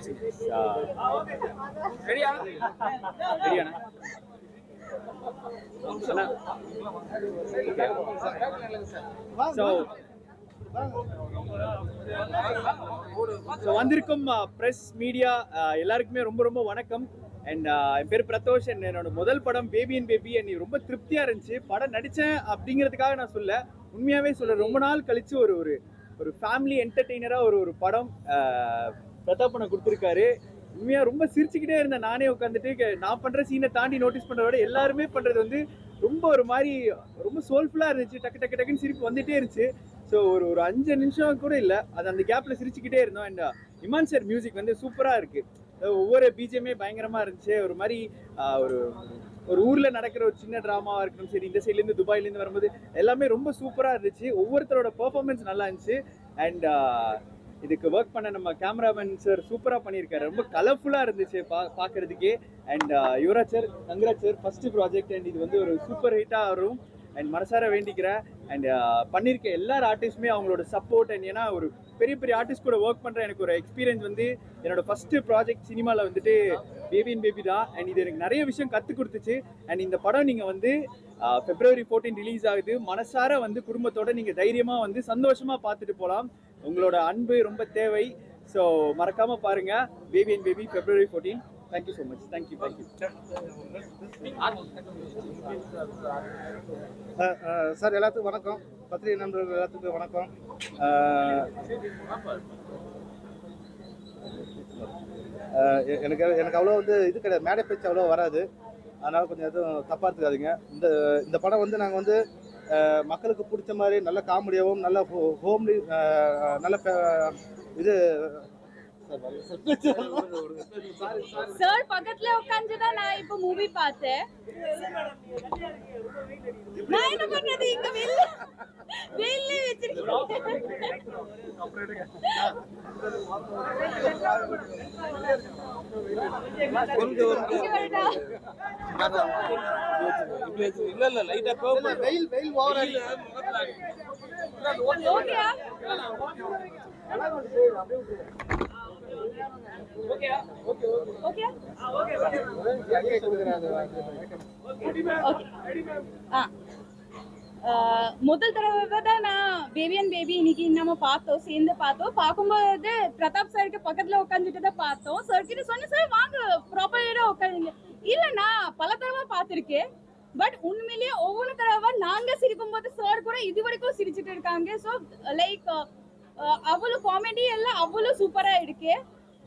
பேசுங்க வந்திருக்கும் uh, press media uh, எல்லாருக்குமே ரொம்ப ரொம்ப வணக்கம். அண்ட் uh, என் பேர் பிரதோஷ். அண்ட் என்னோட முதல் படம் பேபி அண்ட் பேபி என்னை ரொம்ப திருப்தியாக இருந்துச்சு. படம் நடித்தேன் அப்படிங்கிறதுக்காக நான் சொல்ல உண்மையாகவே சொல்ல ரொம்ப நாள் கழிச்சு ஒரு ஒரு ஒரு ஃபேமிலி என்டர்டெய்னராக ஒரு ஒரு படம் ஆஹ், கொடுத்துருக்காரு. உண்மையாக ரொம்ப சிரிச்சுக்கிட்டே இருந்தேன். நானே உட்காந்துட்டு நான் பண்ணுற சீனை தாண்டி நோட்டீஸ் பண்ணுறத விட எல்லாருமே பண்ணுறது வந்து ரொம்ப ஒரு மாதிரி ரொம்ப சோல்ஃபுல்லாக இருந்துச்சு. டக்கு டக்கு டக்குன்னு சிரிப்பு வந்துட்டே இருந்துச்சு. ஸோ ஒரு ஒரு அஞ்சு நிமிஷம் கூட இல்லை. அது அந்த கேப்பில் சிரிச்சுக்கிட்டே இருந்தோம். அண்ட் இமான் சார் மியூசிக் வந்து சூப்பராக இருக்குது ஒவ்வொரு பிஜிஎம்மே பயங்கரமாக இருந்துச்சு. ஒரு மாதிரி ஒரு ஒரு ஊரில் நடக்கிற ஒரு சின்ன ட்ராமாவாக இருக்கணும் சரி இந்த சைட்லேருந்து துபாயிலேருந்து வரும்போது எல்லாமே ரொம்ப சூப்பராக இருந்துச்சு. ஒவ்வொருத்தரோட பெர்ஃபார்மன்ஸ் நல்லா இருந்துச்சு. அண்ட் இதுக்கு ஒர்க் பண்ண நம்ம கேமராமேன் சார் சூப்பராக பண்ணியிருக்காரு. ரொம்ப கலர்ஃபுல்லாக இருந்துச்சு பா பார்க்கறதுக்கே and uh, Yuvaraj sir Gangaraj sir first project and இது வந்து ஒரு சூப்பர் ஹிட்டாக வரும். அண்ட் மனசார வேண்டிக்கிறேன். அண்ட் uh, பண்ணியிருக்க எல்லார் ஆர்டிஸ்ட்டுமே அவங்களோட சப்போர்ட் அண்ட் ஏன்னா ஒரு பெரிய பெரிய ஆர்டிஸ்ட் கூட ஒர்க் பண்ணுற எனக்கு ஒரு எக்ஸ்பீரியன்ஸ் வந்து என்னோட ஃபஸ்ட்டு ப்ராஜெக்ட் சினிமாவில் வந்துட்டு பேபி அண்ட் பேபி தான். அண்ட் இது எனக்கு நிறைய விஷயம் கற்றுக் கொடுத்துச்சு. அண்ட் இந்த படம் நீங்கள் வந்து பிப்ரவரி 14 ரிலீஸ் ஆகுது. மனசார வந்து குடும்பத்தோட நீங்கள் தைரியமாக வந்து சந்தோஷமாக பார்த்துட்டு போகலாம் உங்களோட அன்பு ரொம்ப தேவை. ஸோ மறக்காமல் பாருங்கள் baby and baby February fourteen thank you so much thank you thank you sir எல்லாத்துக்கும் வணக்கம். பத்திரிகை நண்பர்கள் எல்லாத்துக்கும் வணக்கம். Uh, uh, எனக்கு எனக்கு அவ்வளோ வந்து இது கிடையாது. மேடை பேச்சு அவ்வளோ வராது. அதனால் கொஞ்சம் எதுவும் தப்பாக எடுத்துக்காதீங்க. இந்த இந்த படம் வந்து நாங்கள் வந்து மக்களுக்கு பிடிச்ச மாதிரி நல்ல காமெடியாகவும் நல்ல ஹோம்லி நல்ல இது சார் பக்கத்துல உட்காந்துதான் நான் இப்ப மூவி பார்த்தேன். நான் என்ன பண்றது இங்க வெளில? வெளில வச்சிருக்கேன் இங்க வரட்டா? இல்ல இல்ல லைட்டா கோவம் வெயில் வெயில் ஓவரா ஓகேயா ஓகே ஆ? ஆஹ் முதல் தடவை தான் நான் பேபி அண்ட் பேபி இன்னைக்கு நம்ம பார்த்தோம் சேர்ந்து பார்த்தோம். பார்க்கும்போது பிரதாப் சாருக்கு பக்கத்துல உட்காந்துட்டு தான் பார்த்தோம். சார் கிட்ட சொன்னேன் சார் வாங்க ப்ராப்பரா உட்காந்துங்க இல்ல நான் பல தடவை பார்த்திருக்கேன். பட் உண்மையிலேயே ஒவ்வொரு தடவை நாங்க சிரிக்கும் போது சார் கூட இது வரைக்கும் சிரிச்சிட்டு இருக்காங்க. ஸோ லைக் அவ்வளோ காமெடி எல்லாம் அவ்வளோ சூப்பரா இருக்கு.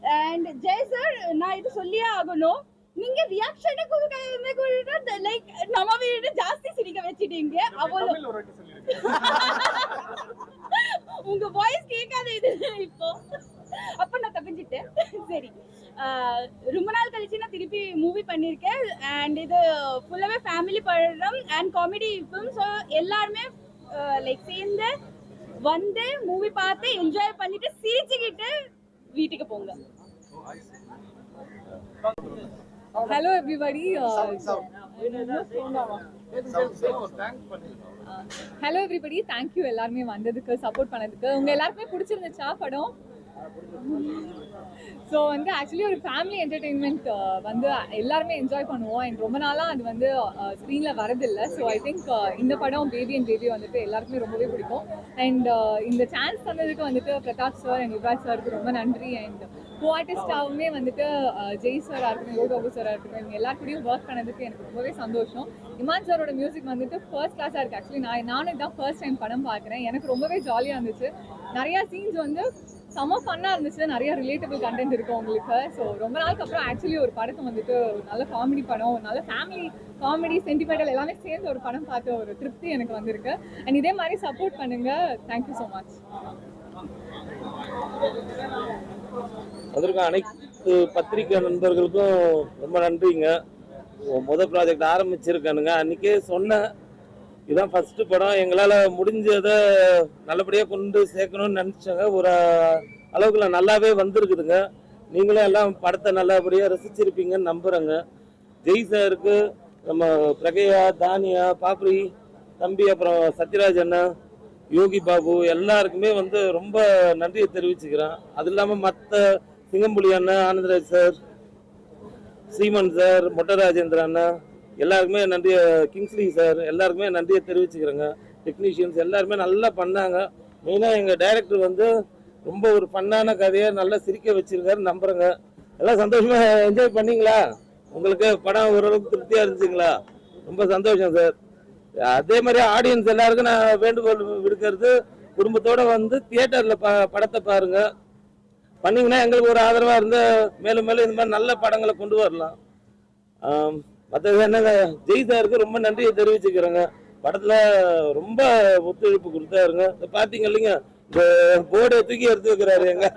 அண்ட் ஜெய் சார் நான் இது சொல்லியே ஆகணும். நீங்க ரியாக்ஷன் கொடுக்க லைக் நம்ம வீடு ஜாஸ்தி சிரிக்க வச்சிட்டீங்க. அவ்வளோ உங்க வாய்ஸ் கேட்காத இது இப்போ. அப்ப நான் தப்பிச்சிட்டேன் சரி. ரொம்ப நாள் கழிச்சு நான் திருப்பி மூவி பண்ணியிருக்கேன். அண்ட் இது ஃபுல்லாவே ஃபேமிலி படம் அண்ட் காமெடி ஃபிலிம் ஸோ எல்லாருமே லைக் சேர்ந்து வந்து மூவி பார்த்து என்ஜாய் பண்ணிட்டு சிரிச்சுக்கிட்டு வீட்டுக்கு போங்க. Everybody. Uh, hello everybody thank you எல்லாருமே வந்ததுக்கு சப்போர்ட் பண்ணதுக்கு உங்க எல்லாருக்குமே பிடிச்சிருந்துச்சா படம்? ஸோ வந்து ஆக்சுவலி ஒரு ஃபேமிலி என்டர்டெயின்மெண்ட் uh, வந்து எல்லாருமே என்ஜாய் பண்ணுவோம். அண்ட் ரொம்ப நாளாக அது வந்து ஸ்க்ரீனில் வரதில்லை. ஸோ ஐ திங்க் இந்த படம் பேபி அண்ட் பேபி வந்துட்டு எல்லாருக்குமே ரொம்பவே பிடிக்கும். அண்ட் uh, இந்த சான்ஸ் தந்ததுக்கு வந்துட்டு பிரதாப் சார் அண்ட் யுவராஜ் சாருக்கு ரொம்ப நன்றி. அண்ட் கோ ஆர்டிஸ்டாகவுமே வந்துட்டு uh, ஜெய் சாராக இருக்கட்டும் யோகாபு சாராக இருக்கட்டும் இவங்க எல்லாருக்கூடயும் ஒர்க் பண்ணதுக்கு எனக்கு ரொம்பவே சந்தோஷம். இமான் சாரோட மியூசிக் வந்துட்டு ஃபர்ஸ்ட் கிளாஸாக இருக்குது ஆக்சுவலி நான் நானும் இதான் ஃபர்ஸ்ட் டைம் படம் பார்க்குறேன். எனக்கு ரொம்பவே ஜாலியாக இருந்துச்சு. நிறையா சீன்ஸ் வந்து செம ஃபன்னாக இருந்துச்சு. நிறைய ரிலேட்டபிள் கண்டென்ட் இருக்கும் உங்களுக்கு. ஸோ ரொம்ப நாளுக்கு அப்புறம் ஆக்சுவலி ஒரு படத்தை வந்துட்டு ஒரு நல்ல காமெடி படம் ஒரு நல்ல ஃபேமிலி காமெடி சென்டிமெண்டல் எல்லாமே சேர்ந்து ஒரு படம் பார்த்த ஒரு திருப்தி எனக்கு வந்திருக்கு. அண்ட் இதே மாதிரி சப்போர்ட் பண்ணுங்க. தேங்க்யூ ஸோ மச் வந்திருக்க அனைத்து பத்திரிகை நண்பர்களுக்கும் ரொம்ப நன்றிங்க. முத ப்ராஜெக்ட் ஆரம்பிச்சிருக்கானுங்க. அன்னைக்கே சொன்னேன் இதுதான் ஃபர்ஸ்ட் படம். எங்களால் முடிஞ்சதை நல்லபடியாக கொண்டு சேர்க்கணும்னு நினச்சாங்க. ஒரு அளவுக்குள்ள நல்லாவே வந்திருக்குதுங்க. நீங்களும் எல்லாம் படத்தை நல்லபடியாக ரசிச்சிருப்பீங்கன்னு நம்புகிறேங்க ஜெய் சாருக்கு நம்ம பிரகையா தானியா பாப்ரி தம்பி அப்புறம் சத்யராஜ் அண்ணா யோகி பாபு எல்லாருக்குமே வந்து ரொம்ப நன்றியை தெரிவிச்சுக்கிறேன். அது இல்லாமல் மற்ற சிங்கம்புலி அண்ணன் ஆனந்தராஜ் சார் ஸ்ரீமன் சார் மொட்டராஜேந்திர அண்ணா எல்லாருக்குமே நன்றியை கிங்ஸ்லி சார் எல்லாருக்குமே நன்றியை தெரிவிச்சுக்கிறேங்க. டெக்னீஷியன்ஸ் எல்லாருமே நல்லா பண்ணாங்க. மெயினாக எங்கள் டைரக்டர் வந்து ரொம்ப ஒரு ஃபன்னான கதையை நல்லா சிரிக்க வச்சிருக்காரு நம்புகிறேங்க எல்லாம் சந்தோஷமாக என்ஜாய் பண்ணிங்களா? உங்களுக்கு படம் ஓரளவுக்கு திருப்தியாக இருந்துச்சுங்களா? ரொம்ப சந்தோஷம் சார் அதே மாதிரி ஆடியன்ஸ் எல்லாருக்கும் நான் வேண்டுகோள் விடுக்கிறது குடும்பத்தோடு வந்து தியேட்டரில் ப படத்தை பாருங்கள் பண்ணிங்கன்னா எங்களுக்கு ஒரு ஆதரவாக இருந்து மேலும் மேலும் இந்த மாதிரி நல்ல படங்களை கொண்டு வரலாம். மற்றது என்னங்க ஜெய் சாருக்கு ரொம்ப நன்றியை தெரிவிச்சுக்கிறேங்க. படத்தில் ரொம்ப ஒத்துழைப்பு கொடுத்தாருங்க. பார்த்தீங்க இல்லைங்க இந்த போர்டை தூக்கி எடுத்து வைக்கிறாரு எங்க.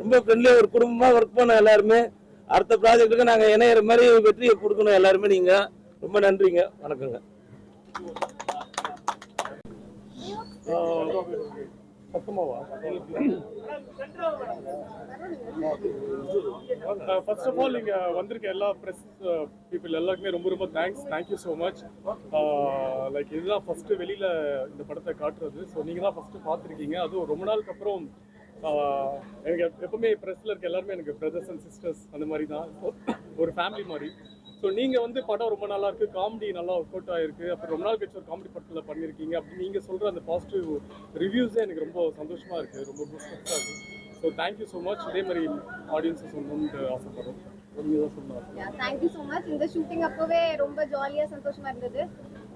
ரொம்ப ஃப்ரெண்ட்லியாக ஒரு குடும்பமாக ஒர்க் பண்ணோம் எல்லாருமே. அடுத்த ப்ராஜெக்ட்டுக்கு நாங்கள் இணையிற மாதிரி வெற்றியை கொடுக்கணும் எல்லாருமே நீங்கள் ரொம்ப நன்றிங்க வணக்கங்க. ஃபர்ஸ்ட் ஆஃப் ஆல் நீங்க வந்திருக்க எல்லா ப்ரெஸ் பீப்புள் uh, எல்லாருக்குமே ரொம்ப ரொம்ப thanks thank you so much like இதுதான் ஃபர்ஸ்ட் வெளியில இந்த படத்தை காட்டுறது. ஸோ நீங்க தான் ஃபர்ஸ்ட் பார்த்துருக்கீங்க. அதுவும் ரொம்ப நாளுக்கு அப்புறம் எனக்கு எப்பவுமே ப்ரெஸ்ல இருக்க எல்லாருமே எனக்கு பிரதர்ஸ் அண்ட் சிஸ்டர்ஸ் அந்த மாதிரி தான் ஒரு ஃபேமிலி மாதிரி. ஸோ நீங்க வந்து படம் ரொம்ப நல்லா இருக்கு காமெடி நல்லா ஒர்க் அவுட் ஆயிருக்கு அப்புறம் ரொம்ப நாள் கழிச்சு ஒரு காமெடி படத்தில் பண்ணியிருக்கீங்க அப்படி நீங்க சொல்ற அந்த பாசிட்டிவ் ரிவ்யூஸே எனக்கு ரொம்ப சந்தோஷமா இருக்கு ரொம்ப பூஸ்டாக இருக்கு. ஸோ தேங்க்யூ ஸோ மச் இதே மாதிரி ஆடியன்ஸை சொல்லணும்னு ஆசைப்படுறோம். தேங்க்யூ ஸோ மச் இந்த ஷூட்டிங் அப்போவே ரொம்ப ஜாலியாக சந்தோஷமா இருந்தது.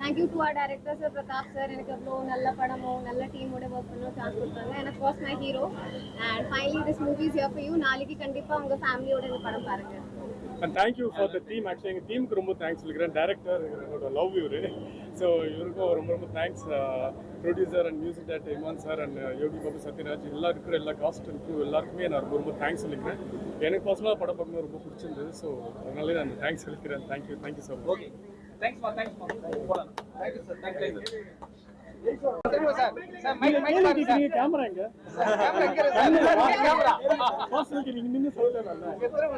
Thank you to our director sir Prathap sir எனக்கு அவ்வளோ நல்ல படமும் நல்ல டீமோட ஒர்க் பண்ணவும் சான்ஸ் கொடுத்தாங்க. எனக்கு was my hero and finally this movies are for you நாளைக்கு கண்டிப்பாக உங்கள் ஃபேமிலியோட இந்த படம் பாருங்க. And thank you for the team actually எங்கள் டீமுக்கு ரொம்ப தேங்க்ஸ் சொல்லிக்கிறேன். டேரக்டர் என்னோட லவ் இவரு. ஸோ இவருக்கும் ரொம்ப ரொம்ப thanks producer and music director Imman sir and Yogi Babu Sathyaraj எல்லா இருக்கிற எல்லா காஸ்ட் அண்ட் crew எல்லாருக்குமே நான் ரொம்ப ரொம்ப தேங்க்ஸ் சொல்லிக்கிறேன். எனக்கு பர்சனலாக படம் பார்க்கணும் ரொம்ப பிடிச்சிருந்தது. ஸோ அதனாலே நான் தேங்க்ஸ் சொல்லிக்கிறேன். Thank you thank you so much okay தேங்க்ஸ்மா தேங்க்ஸ்மா போலாம்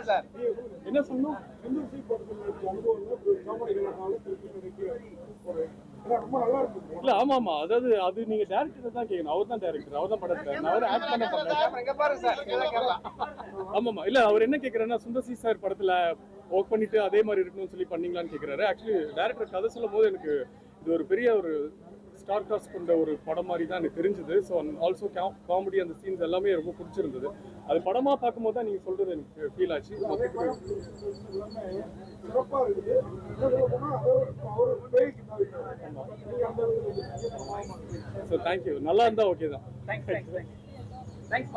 சார் என்ன சொன்னோம்? இல்ல ஆமா ஆமா. அதாவது அது நீங்க டேரக்டர் தான் கேட்கணும் அவர் தான் டேரக்டர் அவர் தான் படத்தை நான் அவர் ஆக்ட் பண்ண பண்ணேன். ஆமாமா இல்ல அவர் என்ன கேக்குறாருன்னா சுந்தர்சி சார் படத்துல ஒர்க் பண்ணிட்டு அதே மாதிரி இருக்கணும்னு சொல்லி பண்ணீங்களான்னு கேக்குறாரு. ஆக்சுவலி டேரக்டர் கதை சொல்லும் போது எனக்கு இது ஒரு பெரிய ஒரு ஸ்டார் காஸ்ட் கொண்ட ஒரு படம் மாதிரி தான் எனக்கு தெரிஞ்சது. ஸோ ஆல்சோ காமெடி அந்த சீன்ஸ் எல்லாமே ரொம்ப பிடிச்சிருந்தது. அது படமா பார்க்கும்போது தான் நீங்க சொல்றது எனக்கு ஃபீல் ஆச்சு. ஸோ தேங்க்யூ நல்லா இருந்தா ஓகே தான். Thanks thanks thanks